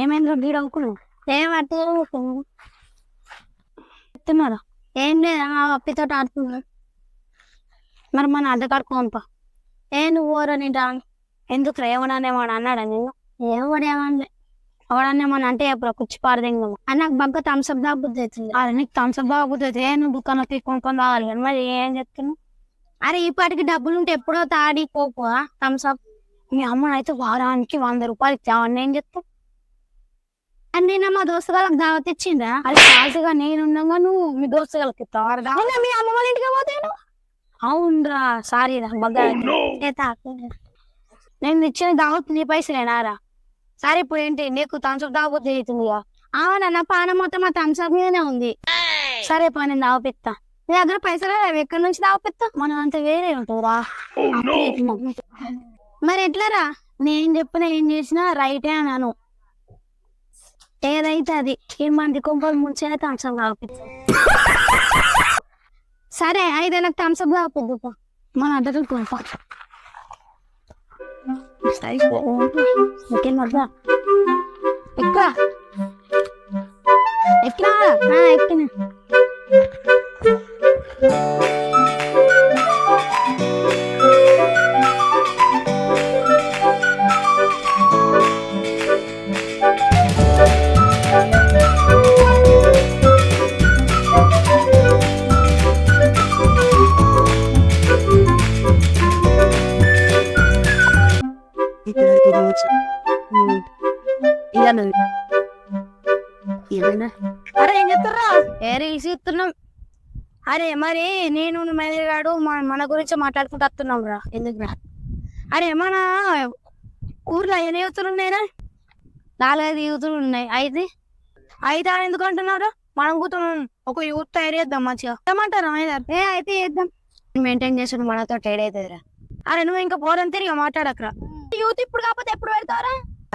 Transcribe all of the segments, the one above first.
ఏమైంది గీడ అనుకున్నావు ఏమంటే చెప్తున్నారా? ఏం లేదా? మా పప్పితో ఆడుతున్నాడు మరి మన అడ్డకాడుకోంపా ఏ నువ్వు ఓరా నీ డా ఎందుకు ఏమన్నానేమో అన్నాడా నిన్ను? ఏమడేమనలే ఎవడన్నేమని అంటే ఎప్పుడు కుచ్చి పారదెంగము అని నాకు బాగా థమ్స్అప్ దాకా బుద్ధి అవుతుంది. అరే నీకు థమ్స్అప్ బాగా బుద్ధి అవుతుంది నువ్వు దుకాణంకి కొనుక్కొని రావాలి కానీ మరి ఏం చెప్తున్నావు? అరే ఈ పాటికి డబ్బులు ఉంటే ఎప్పుడో తాడి కోపా థమ్స్అప్ మీ అమ్మని అయితే వారానికి వంద రూపాయలు ఇచ్చావని ఏం చెప్తావు? అని నేను మా దోస్తుగాలకు దావత్ ఇచ్చిందా అది కాదుగా నేను ఉండగా నువ్వు మీ దోస్తుగాలకి ఇస్తావు నిన్న మీ అమ్మ వాళ్ళ ఇంటికి పోతాను అవునరా సారీ రా బగ్గా నేను ఇచ్చిన దావత్ నీ పైసలేనారా సరే ఇప్పుడు ఏంటి? నీకు థమ్స్అప్ దావత్ అవుతుందిగా అవునా నా పానం మొత్తం మా థమ్స్అప్ మీదనే ఉంది. సరే పో నేను దావపిస్తా నీ దగ్గర పైసలు లేవు? ఎక్కడి నుంచి దావపిస్తా మనం అంత వేరే ఉంటుందిరా. మరి ఎట్లారా? నేను చెప్పిన ఏం చేసినా రైటే అన్నాను. ఏదైతే అది ఈ మంది కొంపలు ముంచే థమ్స్అప్ కాకపోతే సరే అయితే నాకు థమ్స్అప్ కాకపోతే మన అడ్డకు కొంప. ఇంకేం వద్దా ఎక్కువ ఎక్కినా ఎక్కిన అరే మరి నేను మెదగాడు మన గురించి మాట్లాడుకుంటూ వస్తున్నాం రా. ఎందుకు రా? అరే మన ఊర్లో ఎన్ని యూతులు ఉన్నాయిరా నాలుగైదు యూతులు ఉన్నాయి. అయితే అయితే ఆరు ఎందుకు అంటున్నారు? మనం కూర్చున్నాం ఒక యూత్ తయారు చేద్దాం మంచిగా. ఏమంటారా ఏ అయితే చేద్దాం. మెయింటైన్ చేసాడు మనతో టైడ్ అవుతుందిరా అరే నువ్వు ఇంకా పోరని తిరిగి మాట్లాడకరా యూత్ ఇప్పుడు కాకపోతే ఎప్పుడు పెడతారా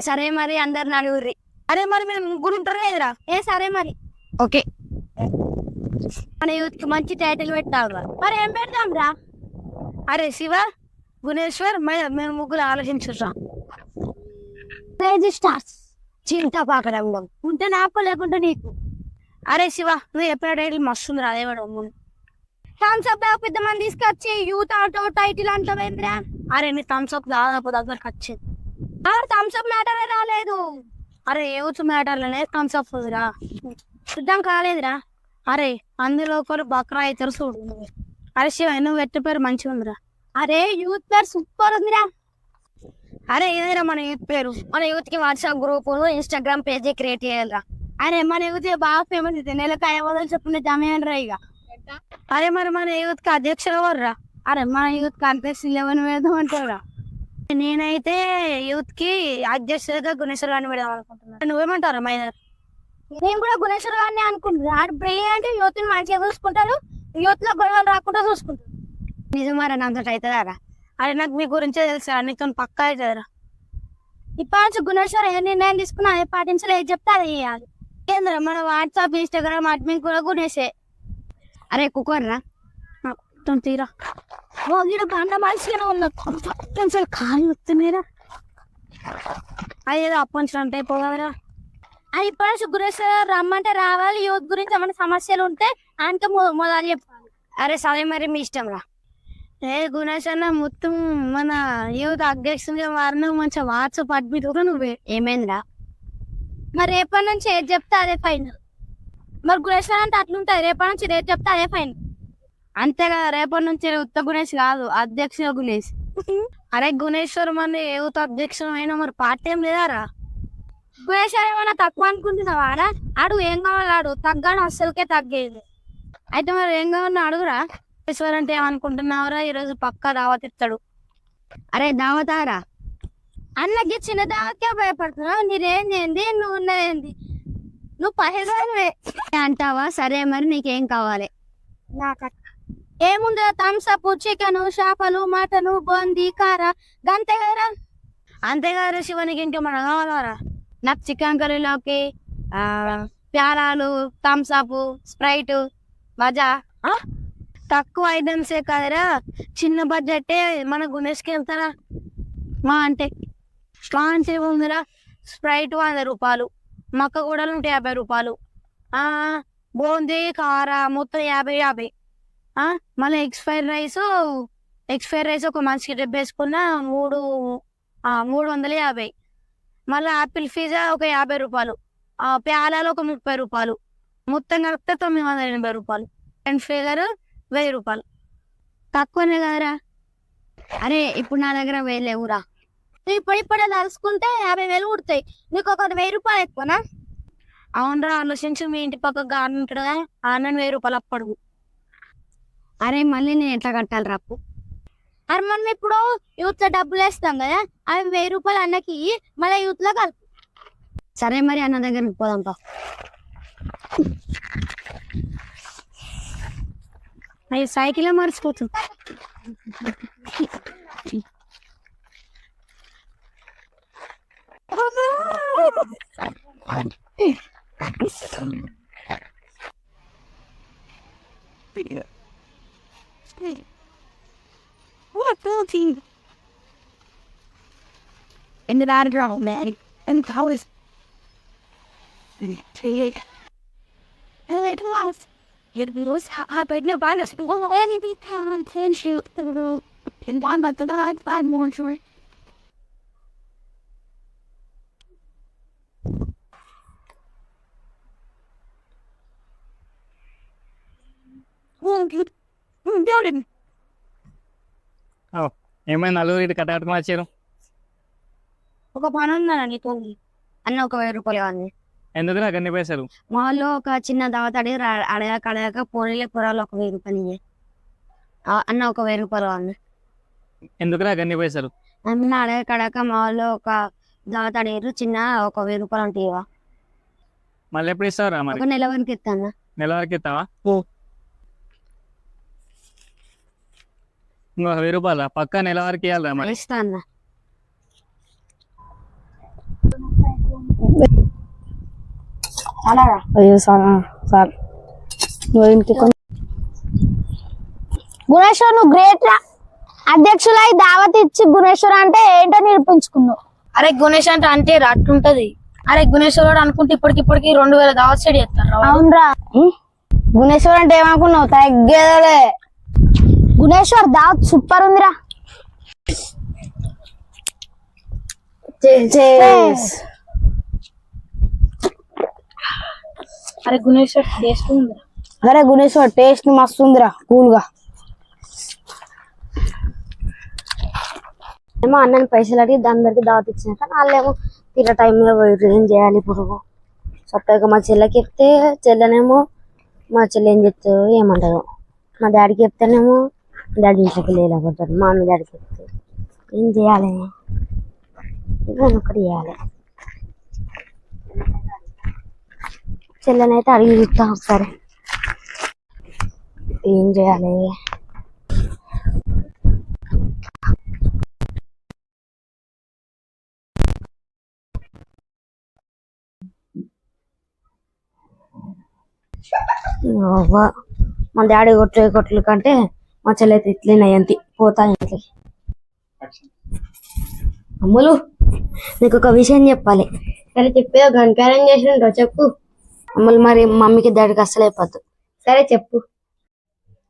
సరే మరి అందరు నలుగురి. అరే మరి మీరు ముగ్గురు ఉంటారు కదరా? ఏ సరే మరి. ఓకే. మన యూత్కి మంచి టైటిల్ పెట్టావురా మరి ఏం పెడదాం రా అరే శివ గుణేశ్వర్ మేము ముగ్గురు క్రేజీ స్టార్స్ చింతా పాకరంగం ఉంటే నాకు లేకుంటే నీకు. అరే శివ నువ్వు చెప్పిన టైటిల్ మస్తు రా అదేవాడు థమ్స్ అప్ పెద్ద మంది తీసుకొచ్చి యూత్ ఆటో టైటిల్ అంటావేంద్రా అరే నీ థమ్స్ అప్ దాదాపు దగ్గరకు వచ్చింది. థమ్స్ అప్ మ్యాటర్ రాలేదు. అరే యూత్ మ్యాటర్లోనే థమ్స్ అప్ రా కాలేదురా. అరే అందులో ఒకరు బక్రా అవుతారు చూడు. నువ్వు. అరే శివ నువ్వు పెట్టే పేరు మంచిగా ఉందిరా. అరే యూత్ పేరు సూపర్ ఉందిరా. అరే ఇదేరా మన యూత్ పేరు? మన యూత్కి WhatsApp group Instagram page create చేయాలిరా. అరే మన యూత్ బాగా ఫేమస్ అయితే నెలకు ఐదు వందలు చెప్పిన జమేన్ రా ఇక. అరే మరి మన యూత్కి అధ్యక్షులు ఎవర్రా? అరే మన యూత్కి అధ్యక్షులు ఎవరిని పెడదాం అంటారా నేనైతే యూత్కి అధ్యక్షులుగా గుణేశ్వర్ గారిని పెడదాం అనుకుంటున్నాను నువ్వేమంటారా మైనర్? నేను కూడా గుణేశ్వర్ గారిని అనుకుంటున్నా. ఆడు బ్రెయిన్ అంటే యూత్ని మంచిగా చూసుకుంటారు యూత్లో గొడవలు రాకుండా చూసుకుంటారు నిజమారా నాతో అవుతుందారా అరే నాకు మీ గురించే తెలుసా నీతో పక్కా అవుతుందిరా ఇప్పటి నుంచి గుణేశ్వర్ ఏ నిర్ణయం తీసుకున్నా అదే పాటించాలి ఏది చెప్తే అది చేయాలి. ఏంద్ర మన వాట్సాప్ ఇన్స్టాగ్రామ్ అడ్మిన్ కూడా గుణేసే అరే కుక్కర్రా మొత్తం తీరా. వీడు బండ మనిషిగానే ఉన్నా కొంచెం కాళ్ళు వస్తున్నాయిరా అదేదో అప్పంచడం అంటే పోగలరా అది ఇప్పటి నుంచి గురేశ్వర రమ్మంటే రావాలి. యూత్ గురించి ఏమైనా సమస్యలు ఉంటే ఆయనతో మొ- మొదలు చెప్పాలి. అరే సరే మరి మీ ఇష్టం రా. ఏ గుణేష్ అన్న మొత్తం మన యూత్ అధ్యక్షునిగా మారిన మంచిగా వాట్సాప్ అడ్మిట్ కూడా నువ్వే. ఏమైందిరా? మరి రేపటి నుంచి ఏది చెప్తే అదే ఫైన్ మరి గుణేశ్వర్ అంటే అట్లుంటది రేపటి నుంచి రేపు చెప్తే అదే ఫైన్ అంతే కదా రేపటి నుంచి ఉత్త గుణేష్ కాదు అధ్యక్ష గుణేష్. అరే గుణేశ్వర్ మన యూత్ అధ్యక్షుడు అయినా మరి పార్టీ ఏం లేదారా? గుణేశ్వర్ ఏమైనా తక్కువ అనుకుంటున్నావారా ఆడు ఏం కావాలి ఆడు తగ్గాను అస్సలకే తగ్గేది. అయితే మరి ఏం కావాలని అడుగురా. గుణేశ్వర్ అంటే ఏమనుకుంటున్నావురా? ఈరోజు పక్కా దావత్ ఇస్తాడు. అరే దావతారా? అన్నకి చిన్న దావత్కే భయపడుతున్నావు. నీరేం చేయండి నువ్వు ఉన్నదేంది? నువ్వు పైసలే అంటావా? సరే మరి నీకేం కావాలి? నాకు? ఏముంది థమ్స్అప్ చికెన్ చేపలు మటను బొంది కార గంతే కదరా అంతే కదరా శివనికి ఇంకేమన్నా కావాలరా నాకు చికెన్ కర్రీలోకి ప్యారాలు థమ్స్అప్ స్ప్రైట్ మజా. తక్కువ ఐటమ్సే కదరా. చిన్న బడ్జెటే మన గుణేష్కి వెళ్తారా? మా అంటే మా అంటే ఉందిరా. స్ప్రైట్ వంద రూపాయలు మక్క కూడా నూట యాభై రూపాయలు. బూందీ కార మొత్తం యాభై యాభై. మళ్ళీ eggs fried rice eggs fried rice ఒక మనిషికి డబ్బు వేసుకున్న మూడు మూడు వందల యాభై. మళ్ళీ ఆపిల్ ఫీజా ఒక యాభై రూపాయలు. ఆ ప్యాలాలు ఒక ముప్పై రూపాయలు. మొత్తం కలిపితే తొమ్మిది వందల ఎనభై రూపాయలు. అండ్ ఫిగర్ వెయ్యి రూపాయలు. తక్కువనే కదరా. అరే ఇప్పుడు నా దగ్గర వెయ్యి లేవురా. ఇప్పుడు ఇప్పుడే తలుసుకుంటే యాభై వేలు కుడతాయి నీకు ఒక వెయ్యి రూపాయలు ఎక్కువనా? అవునరా ఆలోచించి. మీ ఇంటి పక్క గార్డెన్ ఉంటుందా ఆనంద వెయ్యి రూపాయలు అప్పడు అరే మళ్ళీ నేను ఎట్లా కట్టాలి రాపు అరే మనం ఇప్పుడు యూత్లో డబ్బులు వేస్తాం కదా అవి వెయ్యి రూపాయలు అన్నకి మళ్ళీ యూత్లో కలుపు. సరే మరి అన్న దగ్గర పోదాంపా అయ్యి సైకిల్ మర్చిపోతుంది What building? In the background, man. And how is and it was it was happened about us any be pound ten shoot the road in one but the five more short. Well, good. Building. ఏమైంది నలుగురు ఇటు కట్టకట్టుకుని వచ్చారు? ఒక పని ఉందన్న నీతో అన్న ఒక వెయ్యి రూపాయలు కావాలి. ఎందుకు నాకు అన్ని పైసలు? మా వాళ్ళు ఒక చిన్న దావత అడిగి అడగాక అడగాక పోనీలే పొరాలు ఒక వెయ్యి రూపాయలు ఇయ్యి. అన్న ఒక వెయ్యి రూపాయలు కావాలి. ఎందుకు నాకు అన్ని పైసలు? అన్న అడగాక అడగాక మా వాళ్ళు ఒక దావత అడిగారు చిన్న ఒక వెయ్యి రూపాయలు అంటే ఇవ్వ. మళ్ళీ ఎప్పుడు ఇస్తావురా మరి? ఒక నెల వరకు ఇస్తాను నెల వరకు ఇస్తావా ఇంకో వెయ్యి రూపాయల? పక్కా నెల వరకు ఇవ్వాలా మరి? ఇస్తా అన్న అలాగా అయ్యో సార్ సార్. నువ్వు ఇంటికి గుణేశ్వర్ నువ్వు గ్రేట్ రా. అధ్యక్షులై దావత్ ఇచ్చి గుణేశ్వర్ అంటే ఏంటో నిరూపించుకున్నావు. అరే గుణేష్ అంటే అంటే అట్టుంటది అరే గుణేష్ వాడు అనుకుంటే ఇప్పటికిప్పటికి రెండు వేల దావత్ చేస్తారు అవునరా. గుణేశ్వర్ అంటే ఏమనుకున్నావు? తగ్గేదలే. గుణేశ్వర్ దావత్ సూపర్ ఉందిరా. అరే గుణేష్ టేస్ట్ ఉంది అరే గుణేశ్వర్ టేస్ట్ మస్తు ఉందిరా కూల్గా. ఏమో అన్నని పైసలు అడిగి దాని దగ్గరికి దావత్ ఇచ్చినాక వాళ్ళేమో తీర టైం మీద పోయి ఏం చేయాలి ఇప్పుడు. సపరేట్గా మా చెల్లెకి చెప్తే చెల్లెనేమో మా చెల్లె ఏం చెప్తుందో ఏమంటదో. మా డాడీకి చెప్తేనేమో డాడీ ఇంట్లోకి లేకపోతాడు మా అమ్మ డాడీకి చెప్తే ఏం చేయాలి? ఏదైనా ఒకటి చేయాలి చెల్లెనైతే అడిగి చూస్తాం ఒకసారి. ఏం చేయాలి? అవ్వ. మా డాడీ కొట్టే కొట్లు కంటే మా చెల్లి అయితే ఇట్లే అంతి పోతా ఇంట్లోకి. అమ్ములు నీకు ఒక విషయం చెప్పాలి. సరే చెప్పేదో గణకారం చేసి ఉంటావు చెప్పు. అమ్ములు మరి మమ్మీకి డాడీకి అస్సలు అయిపోద్దు. సరే చెప్పు.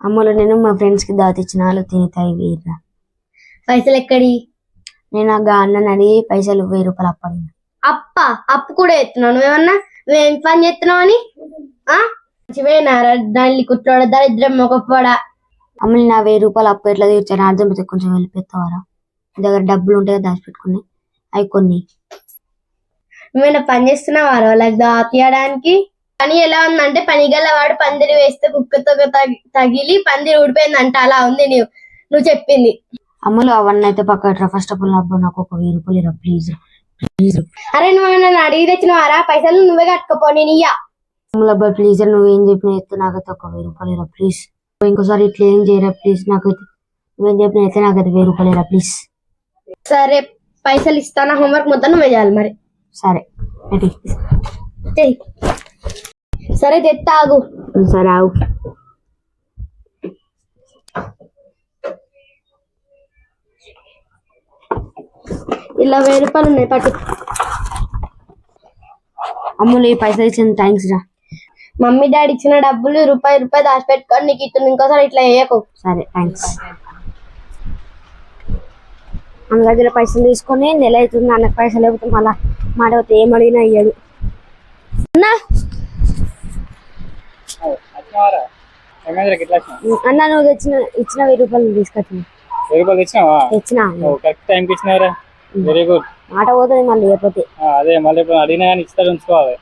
అమ్ములు నేను మా ఫ్రెండ్స్కి దావత్ ఇచ్చిన వాళ్ళు తిని వీరా పైసలు ఎక్కడి? నేను ఆ అన్నని అడిగి పైసలు వెయ్యి రూపాయలు అప్పడిన. అప్ప అప్పు కూడా ఎత్తున్నావు. నువ్వేమన్నా నువ్వేం పని చేస్తున్నావు అని? ఆ? మంచివేనారా దాన్ని కుట్టాడు దరిద్రం మొగపోడా అమ్మని నా వెయ్యి రూపాయలు అప్పు ఎట్లా తీర్చాను అర్థం అయితే కొంచెం వెళ్ళిపోతావారా దగ్గర డబ్బులు ఉంటాయి దాచిపెట్టుకుని అవి కొన్ని. నువ్వేనా పని చేస్తున్నావా వాళ్ళకి దాతీయడానికి? పని ఎలా ఉందంటే పని వాడు పందిరి వేస్తే కుక్కతో తగి- తగిలి పందిరి ఊడిపోయిందంట. అలా ఉంది నువ్వు నువ్వు చెప్పింది. అమ్మలు అవన్నీ అయితే పక్క ఫస్ట్ ఆఫ్ ఆల్ అబ్బా నాకు ఒక వెయ్యి రూపాయలు ఇరా ప్లీజ్ ప్లీజ్ అరే నువ్వు నన్ను అడిగి తెచ్చినవారా? పైసలు నువ్వే కట్టుకోపో నేను ఇయ్యా. అమ్మలు అబ్బాయి ప్లీజ్ నువ్వు ఏం చెప్పిన అయితే నాకైతే ఒక వెయ్యి రూపాయలు ఇరా ప్లీజ్ ఇంకోసారి ఇట్లా ఏం చేయరా ప్లీజ్ నాకైతే ఏం చెప్పిన అయితే నాకైతే వేరు కలేరా ప్లీజ్ సరే పైసలు ఇస్తానా? హోంవర్క్ మొత్తం నువ్వే చేయాలి మరి. సరే సరే తెత్త ఆగు. సరే ఆగు. ఇలా వేరు రూపాయలు ఉన్నాయి పట్టు. అమ్ములు ఈ పైసలు ఇచ్చింది థ్యాంక్స్ రా. మమ్మీ డాడీ ఇచ్చిన డబ్బులు రూపాయి రూపాయి దాచిపెట్టుకొని నీకు ఇస్తుంది ఇంకోసారి ఇట్లా వేయకు సరే థ్యాంక్స్ మన దగ్గర పైసలు తీసుకొని నెల అవుతుంది అన్నకు పైసలు లేకపోతే మళ్ళా మాట పోతే ఏం అడిగినా ఇయ్యడు. అన్నా? అన్న నువ్వు తెచ్చిన ఇచ్చిన వెయ్యి రూపాయలు తీసుకొచ్చిన వెయ్యి రూపాయలు తెచ్చినావా? తెచ్చిన. నువ్వు కరెక్ట్ టైంకి ఇచ్చినావురా. వెరీ గుడ్ మాట పోతుంది మళ్ళీ లేకపోతే. అదే మళ్ళీ అడిగినా కానీ ఇస్తారు ఉంచుకోవాలి.